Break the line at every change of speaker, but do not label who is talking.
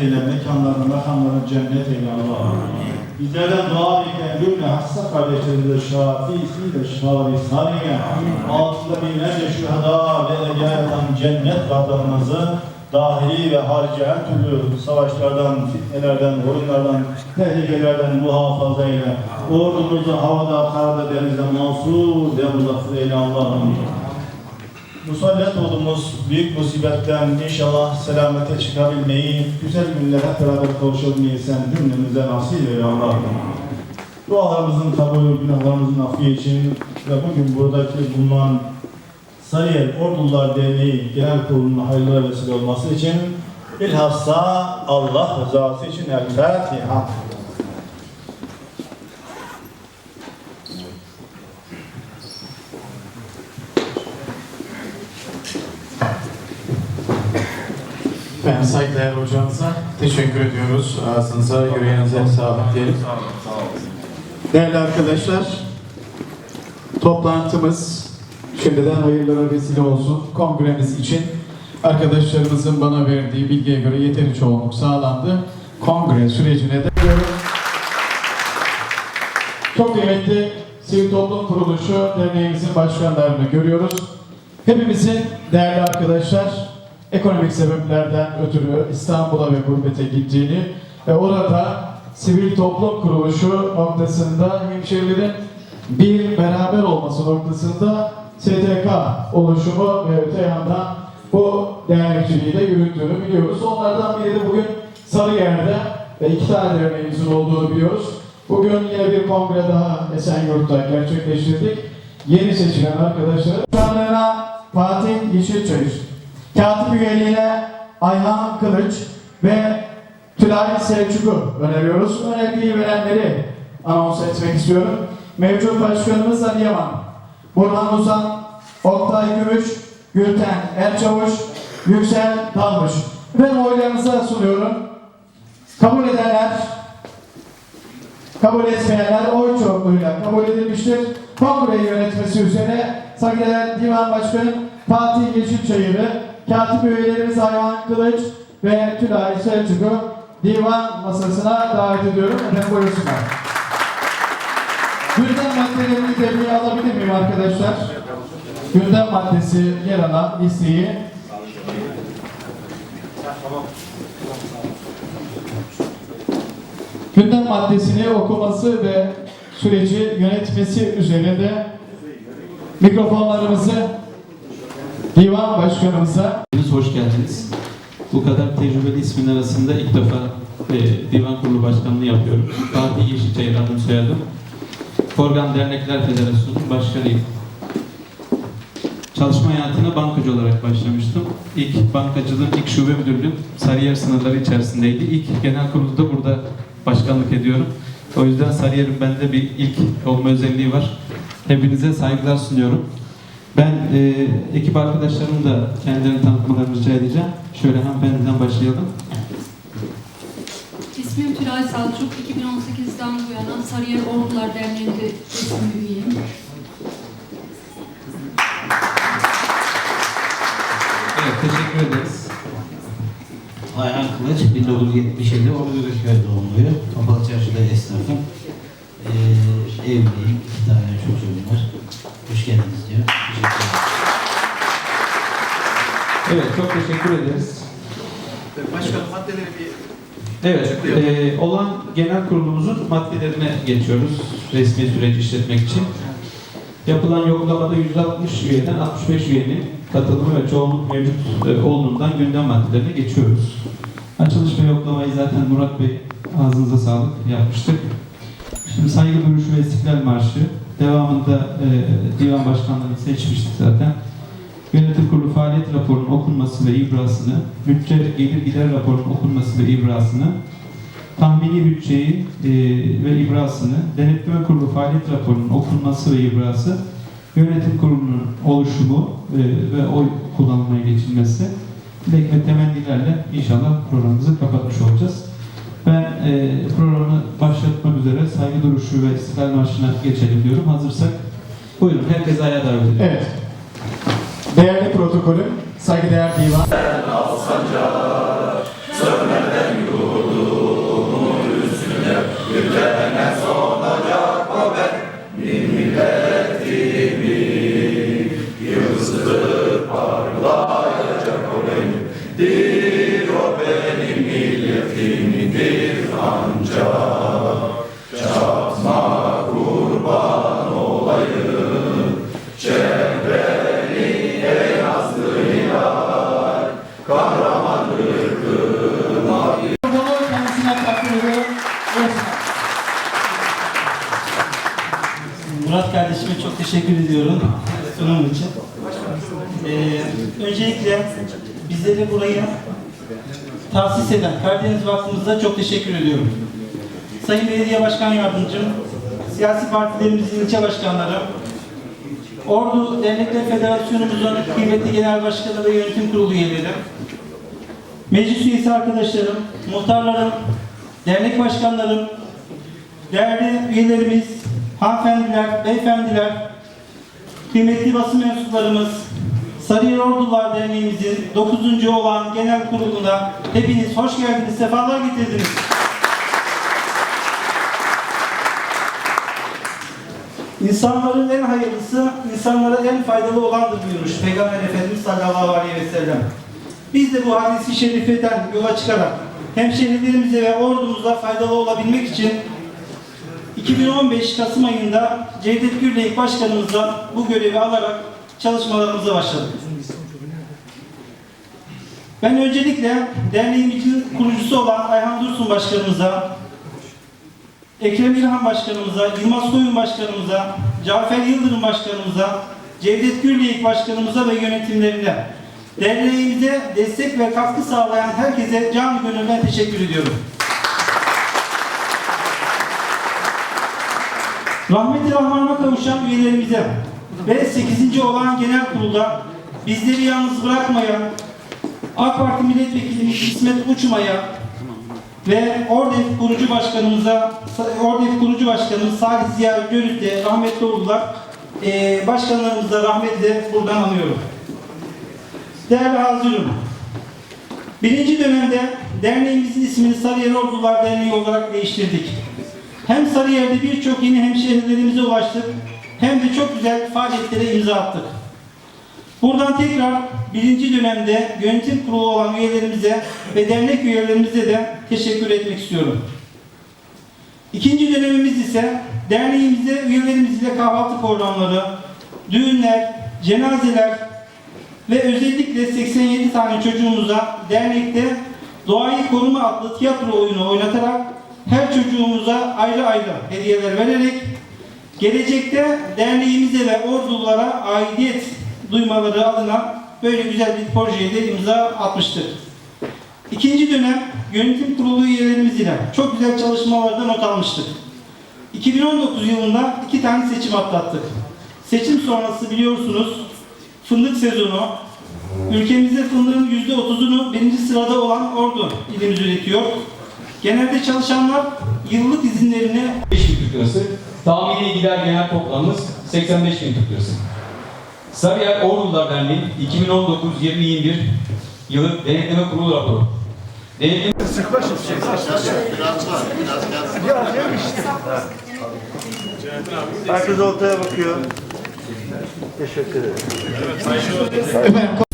eyle, mekanlarını, makamlarını cennet eyle Allah'ım. Bizlerden dua bekleyen cümle hasta kardeşlerimize şafisiyle şarisaniye, altında binlerce şüheda ve egayatan cennet vatanımızı dahili ve harici her türlü savaşlardan, fitnelerden, oyunlardan, tehlikelerden muhafaza eyle. Ordumuzu havada, karada, denizde mahsur ve muzaffer eyle Allah'ım. Musallat olduğumuz büyük musibetten inşallah selamete çıkabilmeyi, güzel günlere hep beraber kavuşabilmeyi sen cümlemize nasip eyle Allah'ım. Dualarımızın kabulü, günahlarımızın affı için ve bugün buradaki bulunan Sarıyer Ordular Derneği Genel Kurulu'nun hayırlara vesile olması için bilhassa Allah rızası için El Fatiha.
Ben saygıdeğer hocamıza teşekkür ediyoruz. Ağzınıza, yüreğinize sağlık diyelim. Değerli arkadaşlar, toplantımız şimdiden hayırlara vesile olsun. Kongremiz için arkadaşlarımızın bana verdiği bilgiye göre yeteri çoğunluk sağlandı. Kongre sürecine de çok kıymetli Sivil Toplum Kuruluşu derneğimizin başkanlarını görüyoruz. Hepimizin değerli arkadaşlar ekonomik sebeplerden ötürü İstanbul'a ve gurbete gittiğini ve orada Sivil Toplum Kuruluşu noktasında hemşehrilerin bir beraber olması noktasında STK oluşumu ve öte yandan bu dernekçiliği de yürüttüğünü biliyoruz. Onlardan biri de bugün Sarıyer'de ve iki tane derneğimizin olduğunu biliyoruz. Bugün yine bir kongre daha Esenyurt'ta gerçekleştirdik. Yeni seçilen arkadaşlar. Başkanlığına Fatih Yeşilçayır, katip üyeliğine Ayhan Kılıç ve Tülay Selçuk'u öneriyoruz. Önerdiği verenleri anons etmek istiyorum. Mevcut başkanımız Ali Yaman, Burhan Uzan, Oktay Gümüş, Gülten Erçavuş, Yüksel Dalmış. Ben oylarınıza sunuyorum. Kabul edenler Kabul etmeyenler oy çokluğuyla kabul edilmiştir. Kongreyi yönetmesi üzere saygıdeğer Divan Başkanı Fatih Yeşilçayır'ı, katip üyelerimiz Ayhan Kılıç ve Tülay Selçuk'u divan masasına davet ediyorum. Efendim buyursunlar. Gündem maddelerini de bir alabilir miyim arkadaşlar? Gündem maddesi yer alan listeyi gündem maddesini okuması ve süreci yönetmesi üzere de mikrofonlarımızı divan başkanımıza
Hepiniz hoş geldiniz. Bu kadar tecrübeli ismin arasında ilk defa e, Divan Kurulu Başkanlığı yapıyorum. Fatih Yeşilçayır adım soyadım. Forgan Dernekler Federasyonu'nun başkanıyım. Çalışma hayatına bankacı olarak başlamıştım. İlk bankacılığın ilk şube müdürlüğüm Sarıyer sınırları içerisindeydi. İlk genel kurulda burada başkanlık ediyorum. O yüzden Sarıyer'in bende bir ilk olma özelliği var. Hepinize saygılar sunuyorum. Ben e, ekip arkadaşlarım da kendilerini tanıtmalarını rica edeceğim. Şöyle hanımefendiden başlayalım.
İsmim Tülay Selçuk. 2018'den bu yana Sarıyer Ordular Derneği'nde resmi üyeyim.
Evet, teşekkür ederiz.
Ayhan Kılıç, 1977 Orduköy doğumluyum. Kapalı Çarşı'da esnafım. Ee, evliyim, iki tane çocuğum var. Hoş geldiniz diyor. Teşekkür ederim.
Evet, çok teşekkür ederiz.
Başkanım maddeleri bir
Evet, e, olan genel kurulumuzun maddelerine geçiyoruz resmi süreci işletmek için. Yapılan yoklamada 160 üyeden 65 üyenin katılımı ve çoğunluk mevcut e, olduğundan gündem maddelerine geçiyoruz. Açılış ve yoklamayı zaten Murat Bey ağzınıza sağlık yapmıştık. Şimdi saygı duruşu ve istiklal marşı devamında e, divan başkanlığını seçmiştik zaten. Okunması ve ibrasını, bütçe gelir gider raporunun okunması ve ibrasını, tahmini bütçeyi e, ve ibrasını, denetleme kurulu faaliyet raporunun okunması ve ibrası, yönetim kurulunun oluşumu e, ve oy kullanılmaya geçilmesi, dilek ve temennilerle inşallah programımızı kapatmış olacağız. Ben e, programı başlatmak üzere saygı duruşu ve istiklal marşına geçelim diyorum. Hazırsak buyurun herkes ayağa davet ediyorum.
Evet. Değerli protokolüm, Saygıdeğer divan.
Sen al sancar, sönmeden yurdumu
üstüne yüklemez olacak o ben. Bir milletimi yıldızı parlayacak o benim. Dir o benim milletimin ancak.
Murat kardeşime çok teşekkür ediyorum sunum için. Ee, öncelikle bizleri buraya tahsis eden Karadeniz Vakfımıza çok teşekkür ediyorum. Sayın Belediye Başkan Yardımcım, siyasi partilerimizin ilçe başkanları, Ordu Dernekler Federasyonumuzun kıymetli genel başkanı ve yönetim kurulu üyeleri, meclis üyesi arkadaşlarım, muhtarlarım, dernek başkanlarım, değerli üyelerimiz, hanımefendiler, beyefendiler, kıymetli basın mensuplarımız, Sarıyer Ordular Derneğimizin 9. olan genel kuruluna hepiniz hoş geldiniz, sefalar getirdiniz. İnsanların en hayırlısı, insanlara en faydalı olandır buyurmuş Peygamber Efendimiz sallallahu aleyhi ve sellem. Biz de bu hadisi şerifeden yola çıkarak hemşehrilerimize ve ordumuza faydalı olabilmek için 2015 Kasım ayında Cevdet Gürleyik Başkanımızla bu görevi alarak çalışmalarımıza başladık. Ben öncelikle derneğimizin kurucusu olan Ayhan Dursun Başkanımıza, Ekrem İlhan Başkanımıza, Yılmaz Koyun Başkanımıza, Cafer Yıldırım Başkanımıza, Cevdet Gürleyik Başkanımıza ve yönetimlerine, derneğimize destek ve katkı sağlayan herkese canı gönülden teşekkür ediyorum. Rahmeti Rahman'a kavuşan üyelerimize ve 8. olan genel kurulda bizleri yalnız bırakmayan AK Parti Milletvekilimiz İsmet Uçmay'a ve Ordef kurucu başkanımıza, Ordef kurucu başkanımız Salih Ziya Görüt de rahmetli oldular. Ee, başkanlarımızı da rahmetle buradan anıyorum. Değerli hazırım. Birinci dönemde derneğimizin ismini Sarıyer Ordular Derneği olarak değiştirdik. Hem Sarıyer'de birçok yeni hemşehrilerimize ulaştık hem de çok güzel faaliyetlere imza attık. Buradan tekrar birinci dönemde yönetim kurulu olan üyelerimize ve dernek üyelerimize de teşekkür etmek istiyorum. İkinci dönemimiz ise derneğimizde üyelerimizle kahvaltı programları, düğünler, cenazeler ve özellikle 87 tane çocuğumuza dernekte Doğayı Koruma adlı tiyatro oyunu oynatarak her çocuğumuza ayrı ayrı hediyeler vererek gelecekte derneğimize ve ordulara aidiyet duymaları adına böyle güzel bir projeye de imza atmıştık. İkinci dönem yönetim kurulu üyelerimiz ile çok güzel çalışmalarda not almıştık. 2019 yılında iki tane seçim atlattık. Seçim sonrası biliyorsunuz fındık sezonu, ülkemizde fındığın %30'unu birinci sırada olan Ordu ilimiz üretiyor. Genelde çalışanlar yıllık izinlerini
5 bin Türk lirası. Tahmini gider genel toplamımız 85 bin Türk lirası. Sarıyer Ordular Derneği 2019-2021 yılı denetleme kurulu raporu. Denetleme
Herkes ortaya bakıyor. Teşekkür ederim.
Efendim